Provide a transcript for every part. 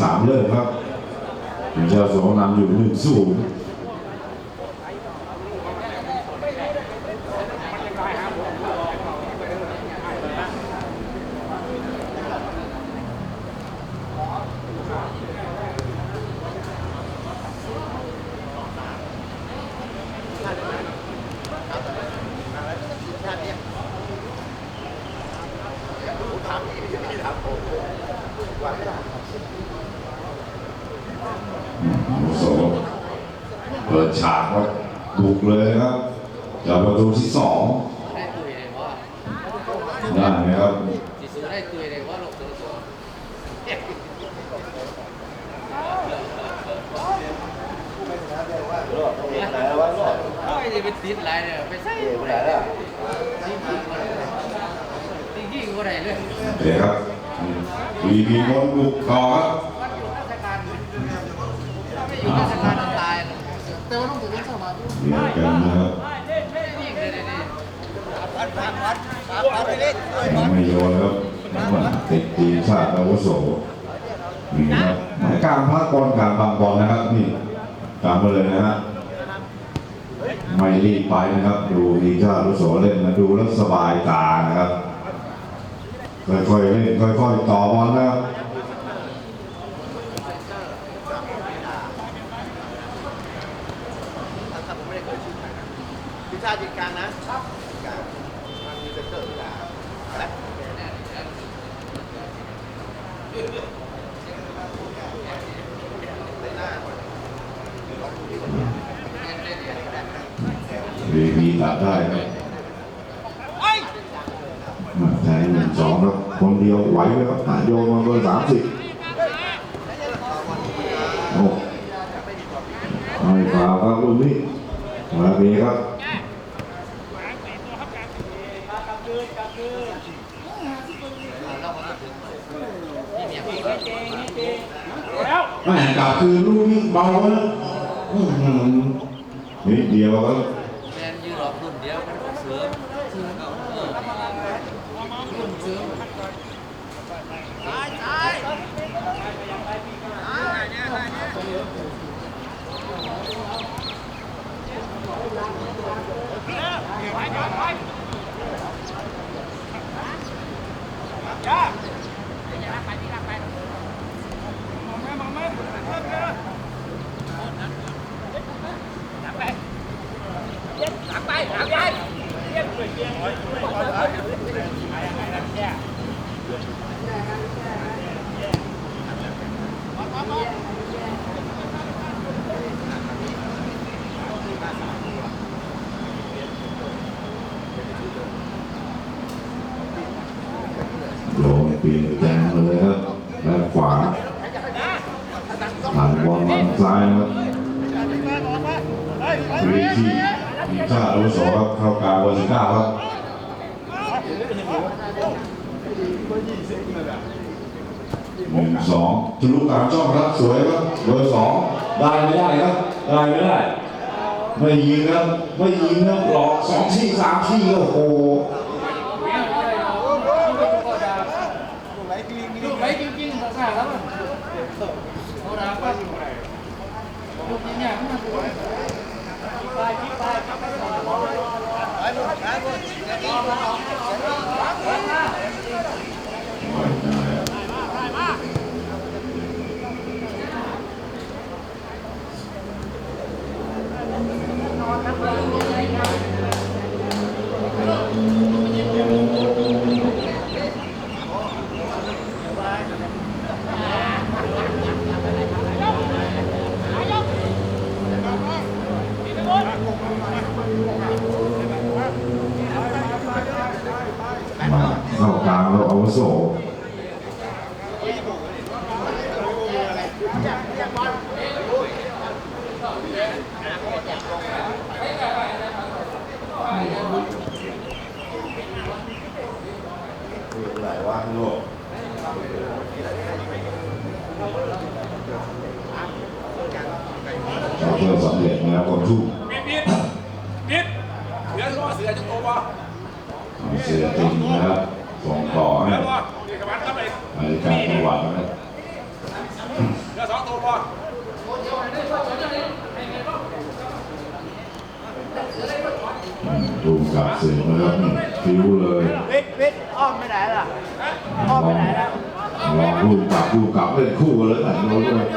สามเริ่มครับเจ้าติสองนำอยู่หนึ่งศูนย์ อาวุโสเปิดฉากครับบุกเลยครับจากประตูที่สองได้ตุยเลยว่าได้ไหมครับจิสูได้ตุยเลยว่าหลบตัวตัวโอ้ยจะไปติดอะไรเนี่ยไปใส่อะไรเนี่ยจริงจริงจริงจริงอะไรเลยโอเคครับวีพีมนบุกต่อครับวัดอยู่ราชการถ้าไม่อยู่ราชการตาย แต่ว่าต้องถือว่าส สียกันนะครับยังไม่โยนครับติดทีมชาติอาวุโสนี่ครับหมายการพักบอลการบังบอลนะครับนี่ตามมาเลยนะฮะไม่รีบไปนะครับ ดูทีมชาติอาวุโสเล่นนะดูแล้วสบายตานะครับค่อยๆเล่นค่อยๆต่อบอลนะครับ ถ้าผมไม่ได้เคยชื่อใครนะพิซซ่าจิตกลางนะครับกลางมันมีเซนเตอร์เวลาอะไรเล่นหน้า วีพีตัดได้ครับมาแทงหนึ่งสองครับคนเดียวไหวไหมครับหาโยนมาเบอร์สามสิบโอ้ไม่ฟาวครับรุ่นนี้มาเบีครับแม่กลับคือลูกนี้เบานะอื้อหือนิดเดียวครับ แมนยืนรอบรุ่นเดียวมันเสริมเสริมเออรุ่นเสริม โยน เปลี่ยนแจงมาเลยครับด้านขวาผ่านบอลมาซ้ายครับฟรีที่ทีมชาติอาวุโสครับเข้ากลางเบอร์สิบเก้าครับหนึ่งสองทะลุกลางช่องครับสวยครับเบอร์สองได้ไม่ได้ครับได้ไม่ได้ ไม่ยิงครับไม่ยิงครับหลอกสองที่สามที่โอ้โห ลูกไหลจริงๆภาษาแล้วมันเขาด่าป้าอยู่ไหน ลูกเนี่ย มาเข้ากลางแล้วอาวุโสไหนว่างลูกเราเพื่อสำเร็จนะครับคนทุก ปิดปิดปิดเสือตัวเสือจะโตวะ เสียจริงนะครับส่งต่อให้ แล้วก็เด็กกับมันก็ไป นาฬิกาจังหวัดนะครับ จับเสียงนะครับนี่คิ้วเลยวิทย์วิทย์อ้อมไปไหนล่ะลองลองลูกกลับลูกกลับเล่นคู่กันเลยแต่โดนเลย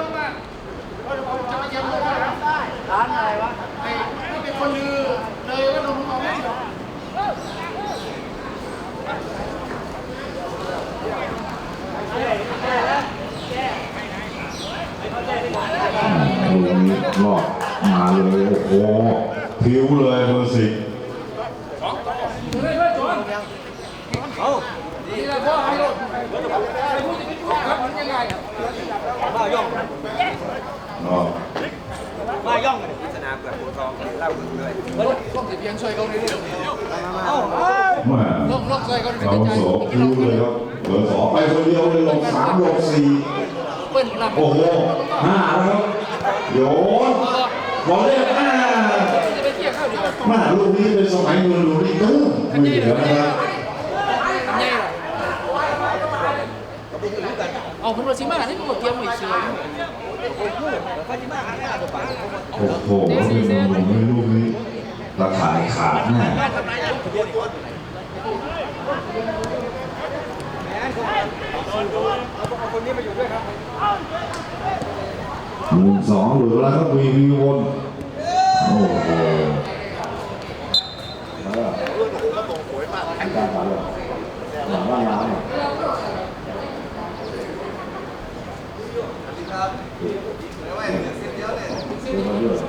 ร้านอะไรวะไอ้ไม่เป็นคนลือเลยว่าโดนเอาไม่ลูกนี้รอดมาเลย โอ้โหพิ้วเลยเบอร์สิบ นี่แหละพ่อให้รถไอ้ผู้จะเป็นผู้ครับมันยังไงอะ มาย่อง อ๋อ มาย่องเลยสนามกับตัวทองเล่าเลย รถต้องเสี ยเพียงช่วยเขาในเรื่องเอ้าแม่ลงลงช่วยเขาในเราใจโสพิ้วเลยครับเบอร์สองไปคนเดียวเลยลงสามลงสี่เปิ้ลลำโอ้โหห้าแล้วครับโยนบอลเล่นห้าจะไปเที่ยวข้าวเดียวมาลูกนี้เป็นสมัยเงินลูกนี้ตู้ไม่เหลือนะครับทำไงล่ะเอาคุณวชิมาที่ผมเตรียมไว้เฉยโอ้โหเป็นหนุ่มไม่ลูกนี้ ตะข่ายขาดแน่หนึ่งสองเหลือแล้วครับวีวีวน โอ้โหการตัดเลยหลังว่าน้ำไ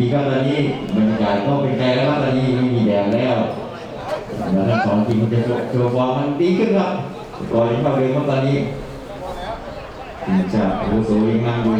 ทีนี้ก็ตอนนี้บรรยากาศก็เป็นใจแล้วครับตอนนี้ไม่มีแดดแล้วแล้วทั้งสองทีมจะโชว์โชว์ฟอร์มมันดีขึ้นครับก่อนที่เข้าเกมครับตอนนี้ทีมชาติอาวุโสยังามดู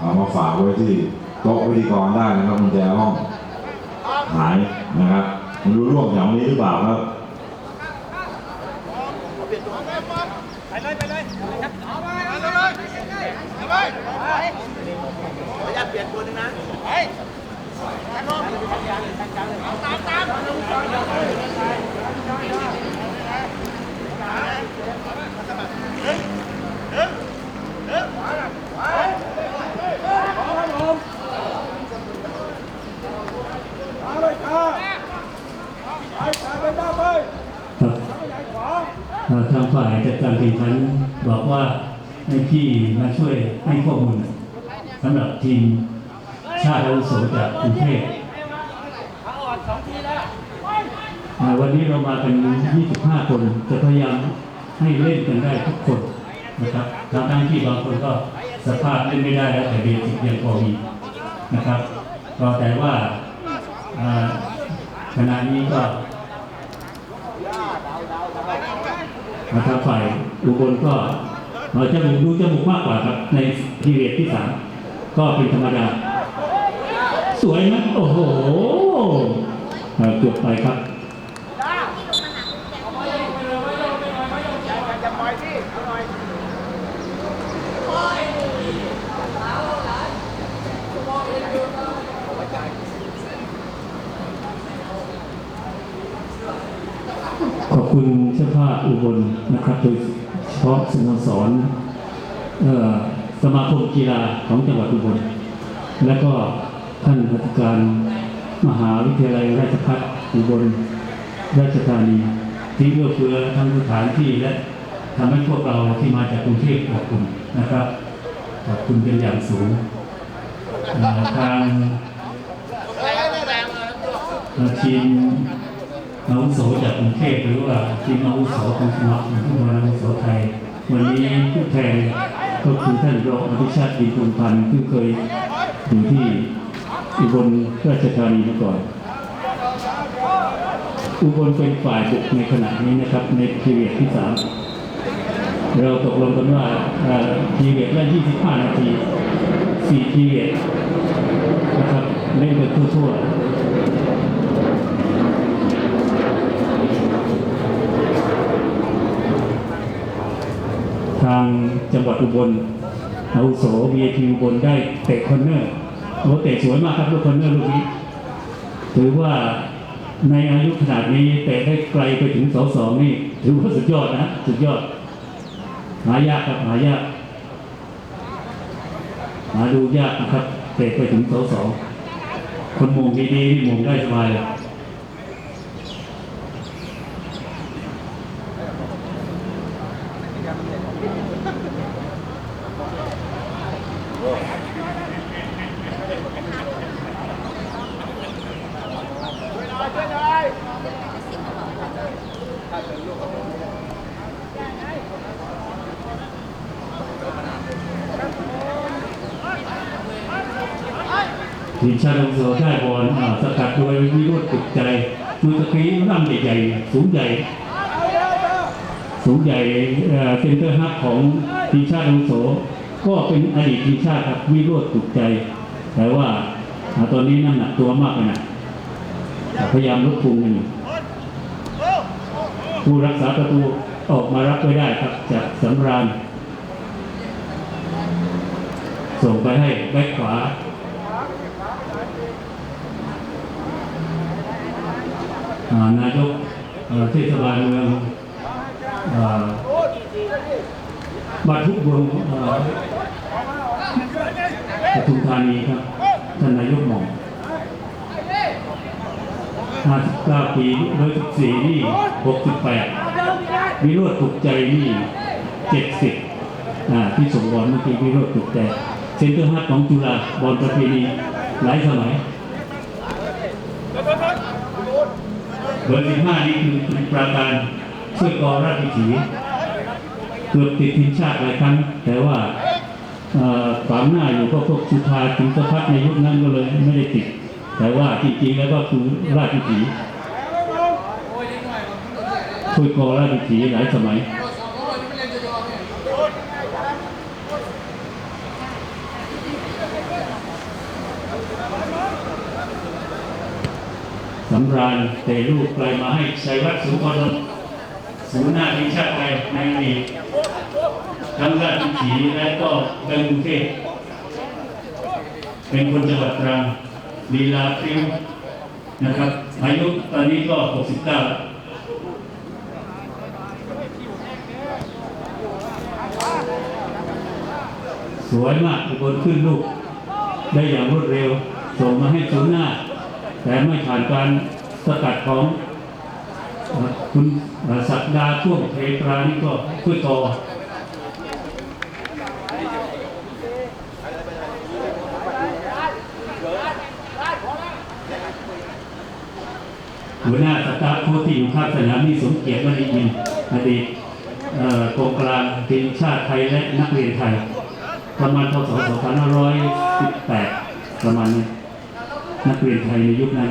เอามาฝากไว้ที่โต๊ะพิธีกรได้นะครับกุญแจห้องหายนะครับมันรู้ร่วงอย่างนี้หรือเปล่าครับขออนุญาตเปลี่ยนตัวนึงนะครับเอ่อทาง ฝ่ายจัดการแข่งขันบอกว่าให้พี่มาช่วยให้ข้อมูลสำหรับทีมชาติอาวุโสจากกรุงเทพเอ่วันนี้เรามากัน25 คนจะพยายามให้เล่นกันได้ทุกคนนะครับทั้งทั้งที่บางคนก็สภาพเล่นไม่ได้แล้วแต่เบสิกยังพอมีนะครับก็แต่ว่าขณะนี้ก็ มาทางฝ่ายอุบลก็เราจะมูกดูจมูกมากกว่าครับในพีเรียดที่สามก็เป็นธรรมดา สวยไหมโอ้โหเอ่อเกือบไปครับ ขอบคุณเจ้าภาพอุบลนะครับ โดยเฉพาะสโมสรเอ่อสมาคมกีฬาของจังหวัดอุบล และก็ท่านอธิการมหาวิทยาลัยราชภัฏอุบลราชธานีที่เอื้อเฟื้อทั้งสถานที่และทำให้พวกเราที่มาจากกรุงเทพขอบคุณนะครับขอบคุณเป็นอย่างสูงทางทีม อาวุโสจากกรุงเทพหรือว่าทีมอาวุโสของสมาคมฟุตบอลอาวุโสไทย วันนี้ผู้แทนก็คือท่านรองอภิชาติดีกุลพันธ์ซึ่เคยอยู่ที่อุบลราชธานีมาก่อน อุบลเป็นฝ่ายบุกในขณะนี้นะครับในพีเรียที่สามเราตกลงกันว่าพีเรียดละ25 นาที4พีเรียดนะครับเล่นกันทั่วๆ ทาง จังหวัดอุบลอาวุโสบีทีอุบลได้เตะคอนเนอร์โอ้เตะสวยมากครับลูกคอนเนอร์ลูกนี้ถือว่าในอายุขนาดนี้เตะได้ไกลไปถึงเสาสองนี่ถือว่าสุดยอดนะสุดยอด หายากครับหายากหาดูยากนะครับเตะไปถึงเสาสองคนมงดีๆนี่มงได้สบายเลย ทีมชาติอาวุโสได้บอลสกัดโดยวิโรจน์ปลุกใจมือตะกี้ร่างใหญ่ๆสูงใหญ่ สูงใหญ่เซนเตอร์ฮับของทีมชาติอาวุโสก็เป็นอดีตทีมชาติครับวิโรจน์ปลุกใจ แต่ว่าตอนนี้น้ำหนักตัวมากไปหนะพยายามลดพุงกันอยู่ผู้รักษาประตูออกมารับไว้ได้ครับจากสำราญ ส่งไปให้แบ็คขวา อ่า นายกเทศบาลเมืองอ่าบาทุกวงปทุมธานีครับท่านนายกหม่อม59ปี114นี่ 68วิโรธถูกใจนี่ 70อ่าที่ส่งบอลเมื่อกี้วิโรธถูกใจเซ็นเตอร์ฮับของจุฬาบอลประเพณีหลายสมัย เบอร์สิบห้านี่คือคุณปราการช่วยกอราชวิถีเกือบติดทีมชาติหลายครั้ง แต่ว่าเอ่อฝังหน้าอยู่ก็พวกสุภาถึงสะพัดในยุคนั้นก็เลยไม่ได้ติด แต่ว่าจริงๆแล้วก็คือราชวิถีช่วยกอราชวิถีหลายสมัยำราญเตะลูกไกลมาให้ชัยวัฒน์สุนทรนนท์ศูนย์หน้าทีมชาติไทยในอดีตทั้งราชวิถีและก็เบงกรุงเทพเป็นคนจังหวัดตรังลีลาพริ้วนะครับอายุตอนนี้ก็ 69สวยมากอุบลขึ้นลูก ได้อย่างรวดเร็ว ส่งมาให้ศูนย์หน้า แต่ไม่ผ่านการสกัดของคุณเอ่อศักดาท่วงเทตรานี่ก็ช่วยต่อหัวหน้าสตาฟโค้ชที่อยู่ข้างสนามนี่สมเกียรติมณียินอดีตกองกลางทีมชาติไทยและนักเรียนไทย ประมาณพศ2518 ประมาณนี้ นักเรียนไทยในยุคนั้น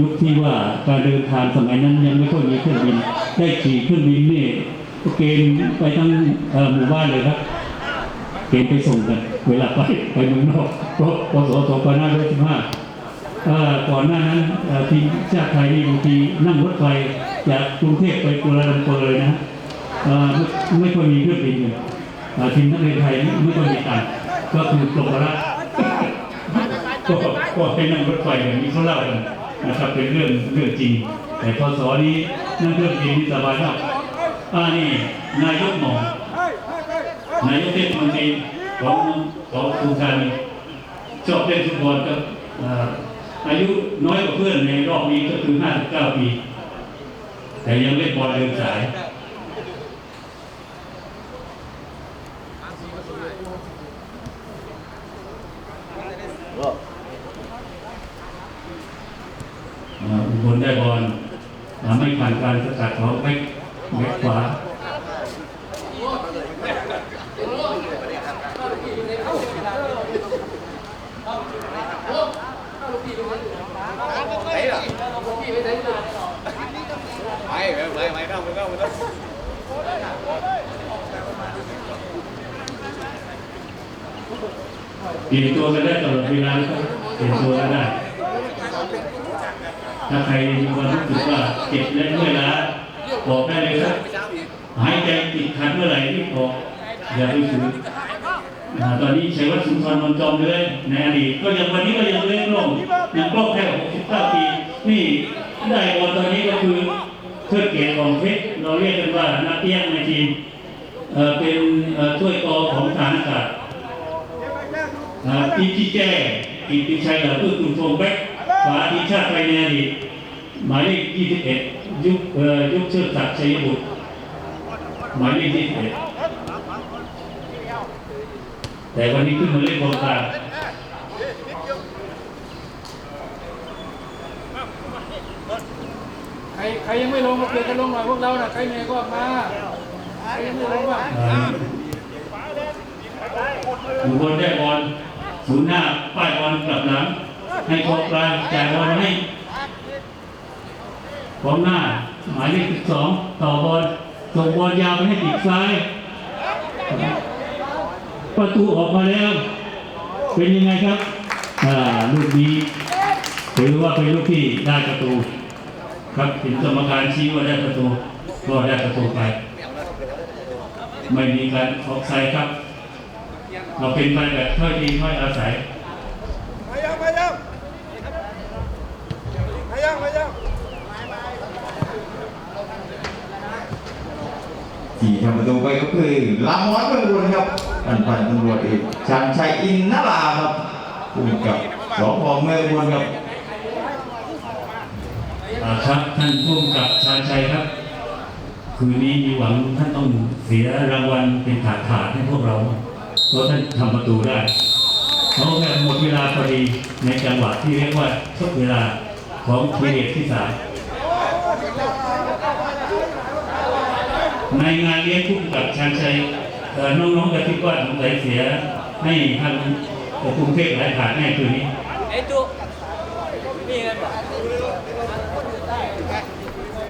ยุคที่ว่าการเดินทางสมัยนั้นยังไม่ค่อยมีเครื่องบิน ได้ขี่เครื่องบินนี่เกณฑ์ไปทั้งหมู่บ้านเลยครับ เกณฑ์ไปส่งกัน เวลาไปไปเมืองนอกเพราะพศ2515ก่อนหน้านั้นทีมชาติไทยนี่บางทีนั่งรถไฟจากกรุงเทพไปกัวลาลัมเปอร์เลยนะไม่ค่อยมีเครื่องบินเลย ทีมนักเรียนไทยไม่ไม่ค่อยมีตังก็คือปลกระก็ก็เป็นนั่งรถไฟแบบนี้เขาเล่ากันนะครับเป็นเรื่องเรื่องจริง แต่พศนี้นั่งเรื่องบินนี่สบายมากอ่านี่นายกหมอนายกเทศมนตรีของของกรุงธานีชอบเล่นฟุตบอลก็อาอายุน้อยกว่าเพื่อนในรอบนี้ก็คือ 59 ปี แต่ยังเล่นบอลเดินสาย อ่าอุบลได้บอลอ่าไม่ผ่านการสกัดของแบ็คแบ็คขวาไถ้าใครมีความรู้สึกว่าเจ็บและเมื่อยล้าบอกได้เลยครับหายใจติดขัดเมื่อไหร่ที่บอกอย่าไปฝืนอ่าตอนนี้ชัยวัฒน์สุนทรนนจอมเลยในอดีตก็ยังวันนี้ก็ยังเล่นลงยังกล้องแค่69ปีนี่ได้บอลตอนนี้ก็คือเทิดเกียรติของเพชรเราเรียกกันว่านักเตี้ยงในทีมเอ่อเป็นเอ่อถ้วยกอของฐานอากาศอ่าปีที่แจ้กิตติชัยเหล่าพืชคุณทรงแบ็ค ฝาทีมชาติไทยในอดีตหมายเลข 21 ยุคเอ่อยุคเชิดศักดิ์ชัยบุตรหมายเลข 21 แต่วันนี้ขึ้นมาเล่นกองกลางใครใครยังไม่ลงมาเปลี่ยนกันลงหน่อยพวกเราน่ะใครเหนื่อยก็ออกมาใครยังไม่ลงบ้างอ่าอยู่บนได้บอลศูนย์หน้าป้ายบอลกลับหลัง ให้กองกลางจ่ายบอลให้กองหน้าหมายเลข12ต่อบอลส่งบอลยาวไปให้ปีกซ้าย ประตูออกมาแล้ว เป็นยังไงครับลูกนี้ถือว่าเป็นลูกที่ได้ประตู ครับเห็นกรรมการชี้ว่าได้ประตูก็ได้ประตูไปไม่มีการออกไซด์ครับ เราเป็นไปแบบถ้อยทีถ้อยอาศัย ไปยังไปยังไปยังไปยัง ที่ทำประตูไปก็คือลามอนเมืองอุบลครับท่านพันตำรวจเอกชันชัยอินนาราครับผู้กำกับสพเมืองอุบลครับอ่าครับท่านผู้กำกับชาญชัยครับ คืนนี้มีหวังท่านต้องเสียรางวัลเป็นถาดถาดให้พวกเราเพราะท่านทำประตูได้เขาแค่หมดเวลาพอดีในจังหวะที่เรียกว่าทดเวลาของพีเรียดที่สาม ในงานเลี้ยงผู้กำกับชานชัยน้องๆกระติกว่าสงสัยเสียให้ทางกรุงเทพหลายผ่านแน่คืนนี้